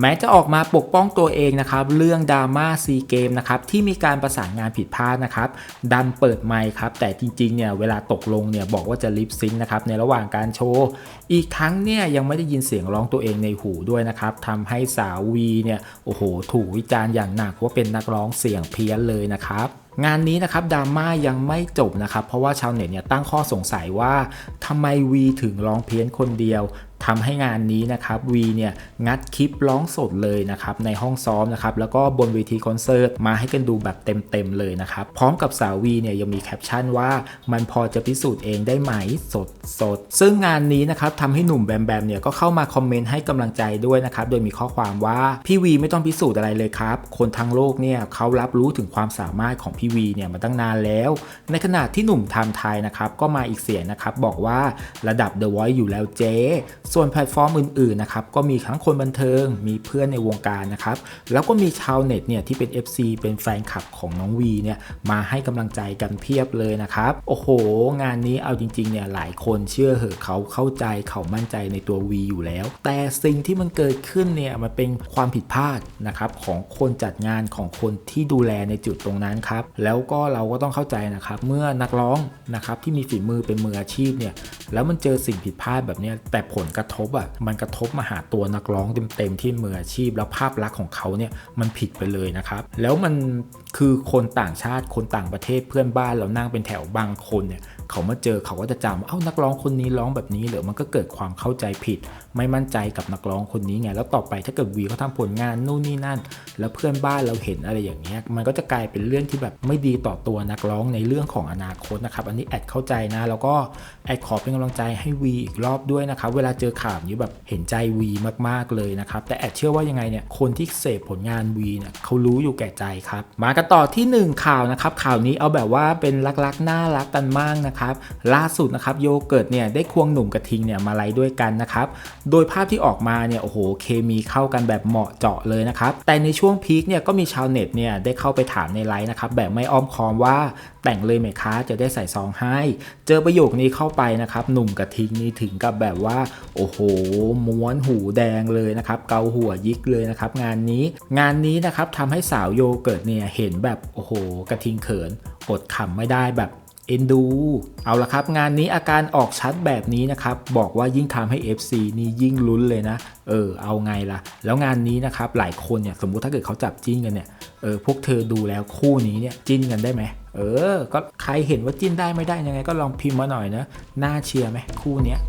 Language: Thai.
แม้จะออกมาปกป้องตัวเองนะครับเรื่องดราม่าซีเกมนะครับที่มีการประสานงานผิดพลาดนะครับดันเปิดไมค์ครับแต่จริงๆเนี่ยเวลาตกลงเนี่ยบอกว่าจะลิปซิงค์นะครับในระหว่างการโชว์อีกทั้งเนี่ยยังไม่ได้ยินเสียงร้องตัวเองในหูด้วยนะครับทำให้สาววีเนี่ยโอ้โหถูกวิจารณ์อย่างหนักว่าเป็นนักร้องเสียงเพี้ยนเลยนะครับงานนี้นะครับดราม่ายังไม่จบนะครับ เพราะว่าชาวเน็ตเนี่ยตั้งข้อสงสัยว่าทำไมวีถึงร้องเพี้ยนคนเดียว ทำให้งานนี้นะครับวีเนี่ยงัดคลิปร้องสดเลยนะครับในห้องซ้อมนะครับแล้วก็บนเวทีคอนเสิร์ตมาให้กันดูแบบเต็มๆเลยนะครับพร้อมกับสาววีเนี่ยยังมีแคปชั่นว่ามันพอจะพิสูจน์เองได้ไหมสดสดๆซึ่งงานนี้นะครับทำให้หนุ่มแบมแบมเนี่ยก็เข้ามาคอมเมนต์ให้กำลังใจด้วยนะครับโดยมีข้อความว่าพี่วีไม่ต้องพิสูจน์อะไรเลยครับ คนทั้งโลกเนี่ยเขารับรู้ถึงความสามารถของพี่วีเนี่ยมาตั้งนานแล้ว ในขณะที่หนุ่มไทม์ไทยนะครับก็มาอีกเสียงนะครับบอกว่าระดับ The Voice อยู่แล้วเจ๊ส่วนแพลตฟอร์มอื่นๆนะครับก็มีทั้งคนบันเทิง มีเพื่อนในวงการนะครับ แล้วก็มีชาวเน็ตเนี่ยที่เป็น FC เป็นแฟนคลับของน้องวีเนี่ยมาให้กำลังใจกันเพียบเลยนะครับ โอ้โห งานนี้เอาจริงๆเนี่ยหลายคนเชื่อเหอะเขาเข้าใจเขามั่นใจในตัววีอยู่แล้ว แต่สิ่งที่มันเกิดขึ้นเนี่ยมันเป็นความผิดพลาดนะครับของคนจัดงานของคนที่ดูแลในจุดตรงนั้นครับ แล้วก็เราก็ต้องเข้าใจนะครับ เมื่อนักร้องนะครับที่มีฝีมือเป็นมืออาชีพเนี่ยแล้วมันเจอสิ่งผิดพลาดแบบนี้แต่ผลกระระทบอะมันกระทบมาหาตัวนักร้องเต็มๆที่มืออาชีพ แล้วภาพลักษณ์ของเขาเนี่ยมันผิดไปเลยนะครับ แล้วมัน คือคนต่างชาติคนต่างประเทศเพื่อนบ้านเรานั่งเป็นแถวบางคนเนี่ยเขามาเจอเขาก็จะจำเอ้านักร้องคนนี้ร้องแบบนี้เหรอมันก็เกิดความเข้าใจผิด ไม่มั่นใจกับนักร้องคนนี้ไงแล้วต่อไปถ้าเกิดวีเขาทำผลงานนู่นนี่นั่น แล้วเพื่อนบ้านเราเห็นอะไรอย่างเงี้ยมันก็จะกลายเป็นเรื่องที่แบบไม่ดีต่อตัวนักร้องในเรื่องของอนาคตนะครับ อันนี้แอดเข้าใจนะ แล้วก็แอดขอเป็นกำลังใจให้วีอีกรอบด้วยนะครับเวลาเจอข่าวนี้แบบเห็นใจวีมากๆเลยนะครับแต่แอดเชื่อว่ายังไงเนี่ยคนที่เสพผลงานวีเนี่ยเขารู้อยู่แก่ใจครับมากันต่อที่หนึ่งข่าวนะครับข่าวนี้เอาแบบว่าเป็นรักๆน่ารักกันมากนะครับล่าสุดนะครับโยเกิร์ตเนี่ยได้ควงหนุ่มกระทิงเนี่ยมาไล่ด้วยกันนะครับโดยภาพที่ออกมาเนี่ยโอ้โหเคมีเข้ากันแบบเหมาะเจาะเลยนะครับแต่ในช่วงพีคเนี่ยก็มีชาวเน็ตเนี่ยได้เข้าไปถามในไลฟ์นะครับแบบไม่อ้อมค้อมว่า แต่งเลยไหมคะจะได้ใส่ซองให้ เจอประโยคนี้เข้าไปนะครับหนุ่มกระทิงนี่ถึงกับแบบว่า โอ้โห ม้วนหูแดงเลยนะครับเกาหัวยิกเลยนะครับงานนี้งานนี้นะครับทำให้สาวโยเกิร์ตเนี่ยเห็นแบบโอ้โห กระทิงเขินอดขำไม่ได้แบบเอ็นดู เอาละครับงานนี้อาการออกชัดแบบนี้นะครับ บอกว่ายิ่งทำให้ FC นี่ยิ่งลุ้นเลยนะ เออ เอาไงล่ะ แล้วงานนี้นะครับ หลายคนเนี่ย สมมุติถ้าเกิดเขาจับจิ้นกันเนี่ย เออ พวกเธอดูแล้วคู่นี้เนี่ย จิ้นกันได้ไหม เออ ก็ใครเห็นว่าจิ้นได้ไม่ได้ยังไง ก็ลองพิมพ์มาหน่อยนะ น่าเชียร์ไหมคู่เนี้ย